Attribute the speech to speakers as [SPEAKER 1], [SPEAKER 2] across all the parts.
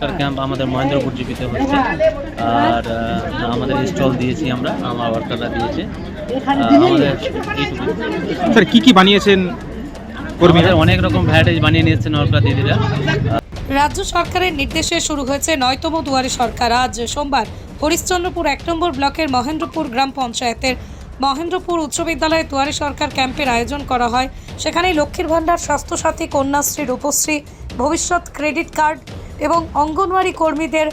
[SPEAKER 1] সরকার camp আমাদের মহেন্দ্রপুর জিপিতে হচ্ছে আর আমাদের স্টল দিয়েছি আমরা আমার ওয়ার্কাররা দিয়েছে। আমাদের
[SPEAKER 2] স্যার কি কি বানিয়েছেন কর্মীরা?
[SPEAKER 1] অনেক রকম ভ্যারাইটিস বানিয়ে নিয়েছেন ওয়ার্কার দিদিরা।
[SPEAKER 3] রাজ্য সরকারের নির্দেশে শুরু হয়েছে নয়তম দুয়ারে সরকার। আজ সোমবার হরিশ্চন্দ্রপুর এক নম্বর ব্লকের মহেন্দ্রপুর গ্রাম পঞ্চায়েতের মহেন্দ্রপুর উচ্চ বিদ্যালয়ে দুয়ারে সরকার ক্যাম্পের আয়োজন করা হয়। সেখানে লক্ষ্মীর ভাণ্ডার স্বাস্থ্যসাথী কন্যাশ্রী রূপশ্রী ভবিষ্যৎ ক্রেডিট কার্ড এবং অঙ্গনওয়াড়ি কর্মীদের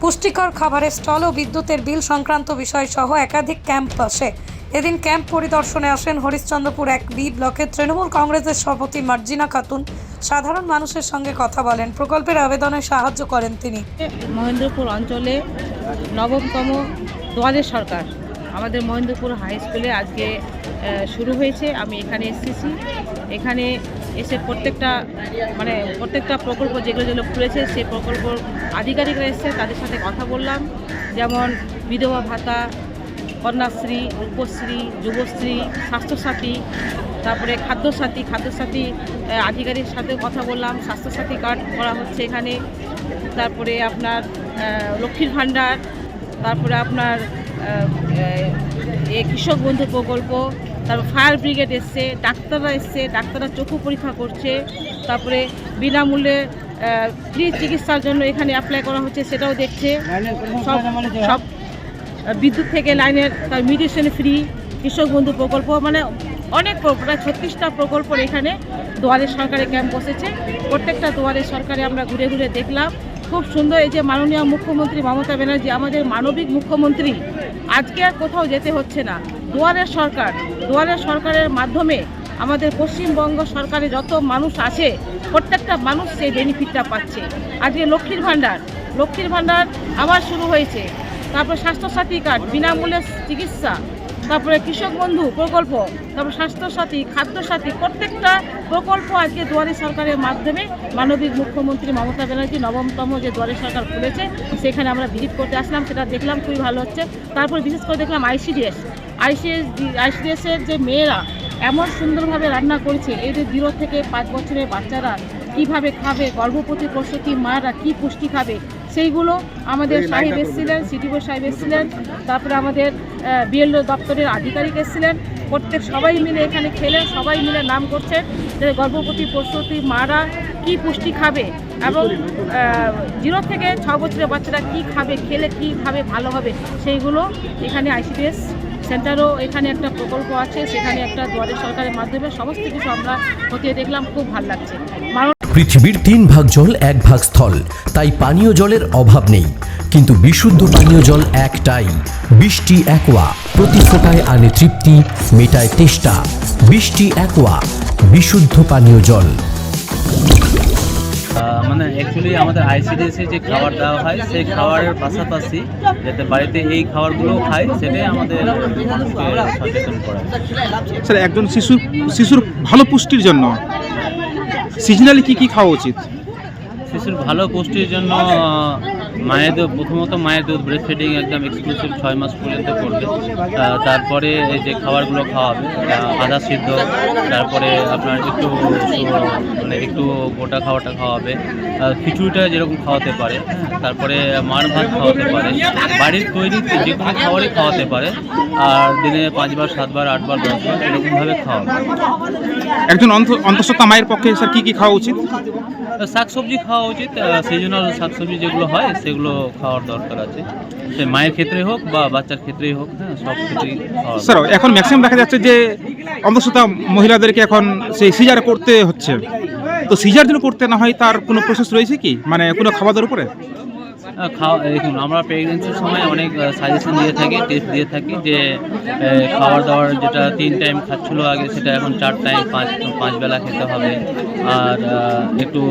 [SPEAKER 3] পুষ্টিকর খাবারের স্টল ও বিদ্যুতের বিল সংক্রান্ত বিষয় সহ একাধিক ক্যাম্প বসে। এদিন ক্যাম্প পরিদর্শনে আসেন হরিশ্চন্দ্রপুর এক বি ব্লকের তৃণমূল কংগ্রেসের সভাপতি মার্জিনা খাতুন। সাধারণ মানুষের সঙ্গে কথা বলেন। প্রকল্পের আবেদনে সাহায্য করেন তিনি।
[SPEAKER 4] মহেন্দ্রপুর অঞ্চলে নবমতম দুয়ারের সরকার। আমাদের মহেন্দ্রপুর হাই স্কুলে আজকে শুরু হয়েছে। আমি এখানে এসেছি। এখানে এসে প্রত্যেকটা মানে প্রত্যেকটা প্রকল্প যেগুলো যেগুলো খুলেছে সেই প্রকল্প আধিকারিকরা এসছে, তাদের সাথে কথা বললাম। যেমন বিধবা ভাতা, কন্যাশ্রী, রূপশ্রী, যুবশ্রী, স্বাস্থ্যসাথী, তারপরে খাদ্যসাথী খাদ্যসাথী আধিকারিক সাথে কথা বললাম। স্বাস্থ্যসাথী কার্ড করা হচ্ছে এখানে। তারপরে আপনার লক্ষ্মীর ভাণ্ডার, তারপরে আপনার কৃষক বন্ধু প্রকল্প, তারপর ফায়ার ব্রিগেড এসছে, ডাক্তাররা এসছে, ডাক্তাররা চক্ষু পরীক্ষা করছে, তারপরে বিনামূল্যে ফ্রি চিকিৎসার জন্য এখানে অ্যাপ্লাই করা হচ্ছে, সেটাও দেখছে। সব সব বিদ্যুৎ থেকে লাইনের, তার মিউটেশন ফ্রি কৃষক বন্ধু প্রকল্প মানে অনেক প্র- প্রায় ছত্রিশটা প্রকল্প এখানে দুয়ারে সরকারি ক্যাম্প বসেছে। প্রত্যেকটা দুয়ারে সরকারে আমরা ঘুরে ঘুরে দেখলাম। খুব সুন্দর এই যে মাননীয় মুখ্যমন্ত্রী মমতা ব্যানার্জি, আমাদের মানবিক মুখ্যমন্ত্রী আজকে আর কোথাও যেতে হচ্ছে না। দুয়ারের সরকার, দুয়ারের সরকারের মাধ্যমে আমাদের পশ্চিমবঙ্গ সরকারে যত মানুষ আছে, প্রত্যেকটা মানুষ সেই বেনিফিটটা পাচ্ছে। আজকে লক্ষ্মীর ভাণ্ডার লক্ষ্মীর ভাণ্ডার আবার শুরু হয়েছে। তারপর স্বাস্থ্যসাথী কার্ড, বিনামূল্যে চিকিৎসা তারপরে কৃষক বন্ধু প্রকল্প, তারপর স্বাস্থ্যসাথী, খাদ্যসাথী, প্রত্যেকটা প্রকল্প আজকে দুয়ারে সরকারের মাধ্যমে মানবিক মুখ্যমন্ত্রী মমতা ব্যানার্জি নবমতম যে দুয়ারে সরকার খুলেছে, সেখানে আমরা ভিজিট করতে আসলাম, সেটা দেখলাম, খুবই ভালো হচ্ছে। তারপর বিশেষ করে দেখলাম আইসিডিএস, আইসিএস আইসিডিএসের যে মেয়েরা এমন সুন্দরভাবে রান্না করেছে, এই যে জিরো থেকে পাঁচ বছরের বাচ্চারা কীভাবে খাবে গর্ভবতী প্রসূতি মায়েরা কি পুষ্টি খাবে সেইগুলো আমাদের সাহেব এসেছিলেন সিটিও সাহেব এসেছিলেন তারপরে আমাদের বিএলও দপ্তরের আধিকারিক এসেছিলেন। প্রত্যেক সবাই মিলে এখানে খেলেন সবাই মিলে নাম করছেন যে গর্ভবতী প্রসূতি মারা কি পুষ্টি খাবে এবং জিরো থেকে ছ বছরের বাচ্চারা কি খাবে খেলে কীভাবে ভালো হবে সেইগুলো এখানে আইসিডিএস সেন্টারও এখানে একটা প্রকল্প আছে সেখানে একটা দুয়ারে সরকারের মাধ্যমে সমস্ত কিছু আমরা খতিয়ে দেখলাম খুব ভালো লাগছে।
[SPEAKER 5] পৃথিবীর তিন ভাগ জল এক ভাগ স্থল। তাই পানীয় জলের অভাব নেই। কিন্তু বিশুদ্ধ পানীয় জল একটাই। বৃষ্টি একোয়া। প্রতি ফোটায় আনে তৃপ্তি মেটায় তেষ্টা। বৃষ্টি একোয়া। বিশুদ্ধ পানীয় জল।
[SPEAKER 1] মানে অ্যাকচুয়ালি আমাদের আইসিডিএসে যে খাবার দেওয়া হয় সেই খাবারের পাশাপাশি যাতে বাড়িতে এই খাবারগুলো খায় সেটাই আমাদের মানুষকে সচেতন করা।
[SPEAKER 2] স্যার একজন শিশু শিশুর ভালো পুষ্টির জন্য। সিজনালি কি কি খাওয়া উচিত?
[SPEAKER 1] শিশুর ভালো পুষ্টির জন্য মায়ের দুধ প্রথমত মায়ের দুধ ব্রেস্ট ফিডিং একদম এক্সক্লুসিভ ছয় মাস পর্যন্ত করবে। তারপরে এই যে খাবারগুলো খাওয়াবে আদা সিদ্ধ তারপরে আপনার একটু মানে একটু গোটা খাওয়াটা খাওয়াবে। খিচুড়িটা যেরকম খাওয়াতে পারে তারপরে মার ভাত খাওয়াতে পারে। বাড়ির তৈরি যে কোনো খাবারই খাওয়াতে পারে আর দিনে পাঁচবার সাতবার আটবার দশবার এরকমভাবে খাওয়াবে।
[SPEAKER 2] একজন অন্ত- অন্তঃসত্ত্বা মায়ের পক্ষে স্যার কী কি খাওয়া উচিত?
[SPEAKER 1] শাকসবজি খাওয়া উচিত সিজনাল শাকসবজি যেগুলো হয় সেগুলো খাওয়ার দরকার আছে। সে মায়ের ক্ষেত্রে হোক বা বাচ্চার ক্ষেত্রেই হোক হ্যাঁ সব ক্ষেত্রেই
[SPEAKER 2] স্যার, এখন ম্যাক্সিমাম দেখা যাচ্ছে যে অন্তঃসত্ত্বা মহিলাদেরকে এখন সেই সিজার করতে হচ্ছে। তো সিজার যদি করতে না হয়, তার কোনো প্রসেস রয়েছে কি? মানে কোনো দাওয়ার উপরে?
[SPEAKER 1] খাওয়া দেখুন, আমরা প্রেগনেন্সির সময় অনেক সাজেশন দিয়ে থাকি টেস্ট দিয়ে থাকি যে খাবার দাবার যেটা তিন টাইম খাচ্ছিল আগে, সেটা এখন চার টাইম পাঁচ পাঁচ বেলা খেতে হবে। আর একটু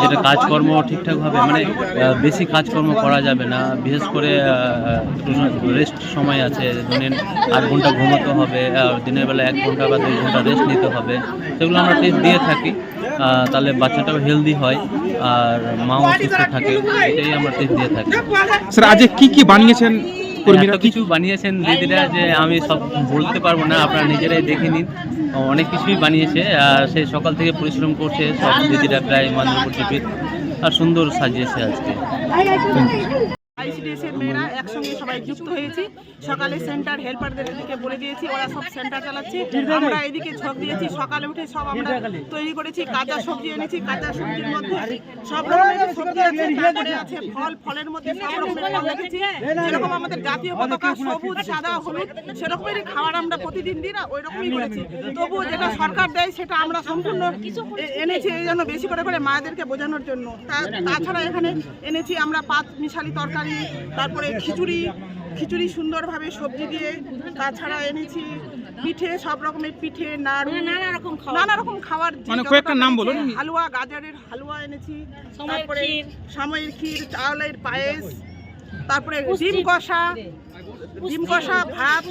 [SPEAKER 1] যেটা কাজকর্ম ঠিকঠাকভাবে মানে বেশি কাজকর্ম করা যাবে না। বিশেষ করে একটু রেস্ট সময় আছে, ধরেন আট ঘণ্টা ঘুমোতে হবে দিনের বেলা এক ঘণ্টা বা দুই ঘণ্টা রেস্ট নিতে হবে। সেগুলো আমরা টেস্ট দিয়ে থাকি। তাহলে বাচ্চাটাও হেলদি হয় আর মাও সুস্থ থাকে এটাই আমরা টেস্ট দিয়ে থাকি
[SPEAKER 2] স্যার আজকে কি কি বানিয়েছেন কর্মীরা
[SPEAKER 1] কিছু বানিয়েছেন দিদিরা যে আমি সব বলতে পারব না আপনারা নিজেরাই দেখে নিন অনেক কিছুই বানিয়েছে আর সে সকাল থেকে পরিশ্রম করছে সব দিদিরা প্রায় টিভির আর সুন্দর সাজিয়েছে আজকে
[SPEAKER 6] আইসিডিএস এর মেয়েরা একসঙ্গে সবাই যুক্ত হয়েছি। সকালে সেন্টার হেল্পারদেরকে বলে দিয়েছি, ওরা সব সেন্টার চালাচ্ছে। আমরা এদিকে ঝোঁক দিয়েছি, সকালে উঠে সব আমরা তৈরি করেছি, কাঁচা সবজি এনেছি, কাঁচা সবজির মধ্যে সব রকমের সবজি আছে, তারপরে আছে ফল, ফলের মধ্যে সব রকমের ফল রেখেছি যেরকম আমাদের জাতীয় পতাকা, সবুজ, সাদা, হলুদ, সেরকমেরই খাবার আমরা প্রতিদিন দিই না ওই রকমই করেছি। তবুও যেটা সরকার দেয়, সেটা আমরা সম্পূর্ণ এনেছি এই জন্য বেশি করে করে মায়েদেরকে বোঝানোর জন্য। তাছাড়া এখানে এনেছি আমরা পাঁচ মিশালি তরকারি তারপরে খিচুড়ি খিচুড়ি সুন্দরভাবে সবজি দিয়ে তাছাড়া এনেছি পিঠে সব রকমের পিঠে নাড়ু নানা রকম নানা রকম খাবার
[SPEAKER 2] মানে কয়েকটা নাম বলুন।
[SPEAKER 6] হালুয়া গাজরের হালুয়া এনেছি তারপরে সময়ের ক্ষীর চাউলের পায়েস তারপরে ডিম কষা ডিম কষা ভাত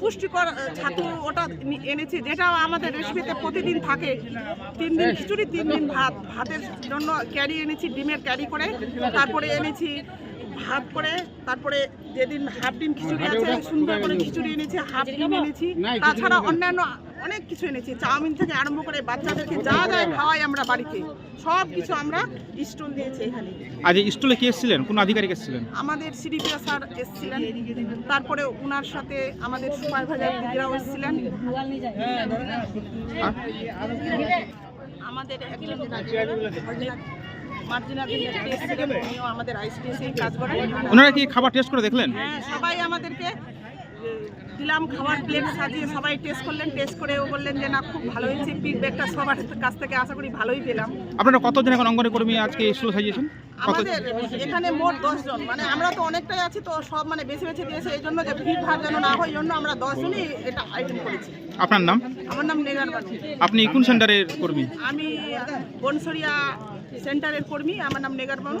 [SPEAKER 6] পুষ্টিকর ছাতু। ওটা এনেছি যেটা আমাদের রেসিপিতে প্রতিদিন থাকে। তিন দিন খিচুড়ি তিন দিন ভাত। ভাতের জন্য ক্যারি এনেছি ডিমের ক্যারি করে। তারপরে এনেছি ভাত করে তারপরে যেদিন হাফ ডিম খিচুড়ি আছে সুন্দর করে খিচুড়ি এনেছি? হাফ ডিম এনেছি। তাছাড়া অন্যান্য অনেক কিছু এনেছি চাউমিন থেকে আরম্ভ করে বাচ্চাদেরকে যা যা খাওয়াই আমরা বাড়িতে সব কিছু আমরা স্টল দিয়েছি এখানে।
[SPEAKER 2] আজ স্টলে কে এসেছিলেন? কোন আধিকারিক এসেছিলেন?
[SPEAKER 6] আমাদের সিডিপিও স্যার এসেছিলেন তারপরে ওনার সাথে আমাদের সুপারভাইজার দিদিরাও এসেছিলেন। আমাদের একজন এসেছিলেন উনিও আমাদের আইসিডিএসি কাজ করেন।
[SPEAKER 2] ওনারা কি খাবার টেস্ট করে দেখলেন?
[SPEAKER 6] হ্যাঁ সবাই আমাদেরকে দিলাম খাবার প্লেট সাজিয়ে সবাই টেস্ট করলেন টেস্ট করে ও বললেন যে না খুব ভালো হয়েছে ফিডব্যাকটা সবার কাছ থেকে আশা করি ভালোই পেলাম।
[SPEAKER 2] আপনারা কতজন এখন অঙ্গনে কর্মী আজকে স্টল সাজিয়েছেন?
[SPEAKER 6] আমাদের এখানে মোট দশজন মানে আমরা তো অনেকটাই আছি তো সব মানে বেছে বেছে দিয়েছে এই জন্য যে ভিড় ভাড় যেন না হয় জন্য আমরা দশজনই এটা আইটেম করেছি।
[SPEAKER 2] আপনার নাম?
[SPEAKER 6] আমার নাম নেগার বানু।
[SPEAKER 2] আপনি কোন সেন্টারের কর্মী?
[SPEAKER 6] আমি বনসরিয়া সেন্টারের কর্মী আমার নাম নেগার বানু।